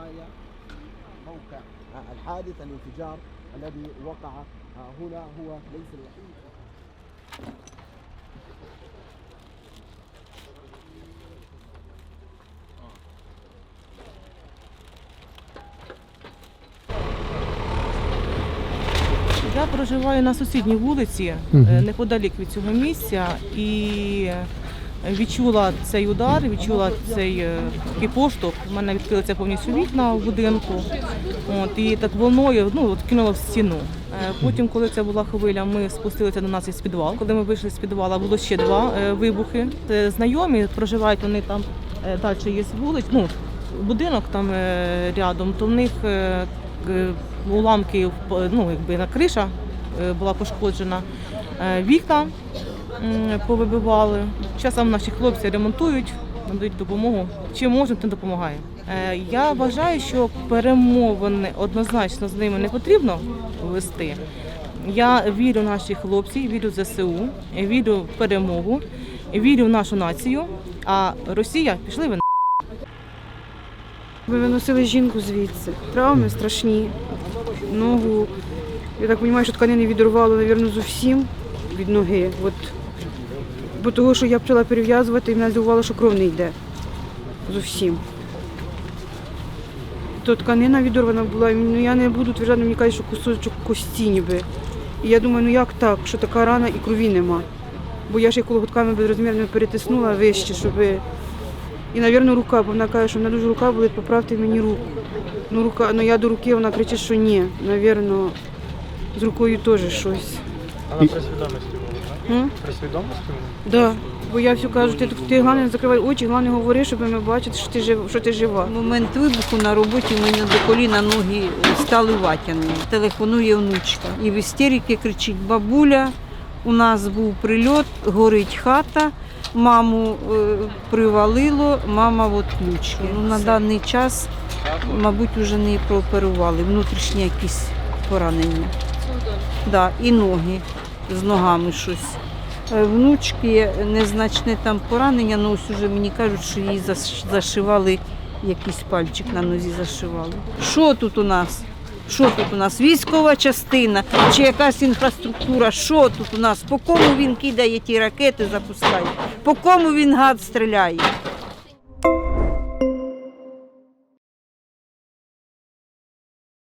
معايا موقع آه، الحادث الانفجار الذي وقع آه، هنا هو ليس الوحيد Я проживаю на сусідній вулиці, е, неподалік від цього місця, і відчула цей удар, відчула цей е, такий поштовх. У мене відкрилися повністю вікна в будинку. От, і так волною ну, от, кинуло в стіну. Е, Потім, коли це була хвиля, ми спустилися до нас із підвал. Коли ми вийшли з підвала, було ще два е, вибухи. Це знайомі, проживають вони там далі є вулиць, ну, будинок там рядом, то в них уламки ну, якби на криша була пошкоджена. Вікна повибивали. Зараз наші хлопці ремонтують, надають допомогу. Чим можемо, тим допомагаємо. Е, Я вважаю, що перемовини однозначно з ними не потрібно вести. Я вірю в наших хлопців, вірю в ЗСУ, вірю в перемогу, вірю в нашу націю. А Росія пішли ви Ми виносили жінку звідси. Травми страшні. Ногу. Я так розумію, що тканини відірвало, мабуть, зовсім від ноги. От. Бо того, що я почала перев'язувати, і мене здивувало, що кров не йде. Зовсім. То тканина відірвана була, ну, я не буду тверджати, мені кажуть, що кусочок кості ніби. І я думаю, ну як так, що така рана і крові нема. Бо я ж її колготками безрозмірними перетиснула вище, щоб і, мабуть, рука, бо вона каже, що вона дуже рука болить, поправте мені руку. Ну, рука, ну я до руки, вона кричить, що ні. Навірно, з рукою теж щось. Вона при свідомості була? При свідомості? Да. Бо я все кажу, ти, ти головне не закривай очі, головне говори, щоб ми бачили, що ти жив, що ти жива. Момент вибуху на роботі в мене до коліна ноги стали ватяними. Телефонує внучка. І в істерики кричить бабуля. У нас був прильот, горить хата, маму е, привалило, мама в отключці. Ну, на даний час, мабуть, вже не прооперували. Внутрішні якісь поранення. Да, і ноги з ногами щось. Е, Внучки незначне там поранення, але ось уже мені кажуть, що їй зашивали якийсь пальчик на нозі зашивали. Що тут у нас? Що тут у нас? Військова частина чи якась інфраструктура? Що тут у нас? По кому він кидає ті ракети, запускає? По кому він гад стріляє?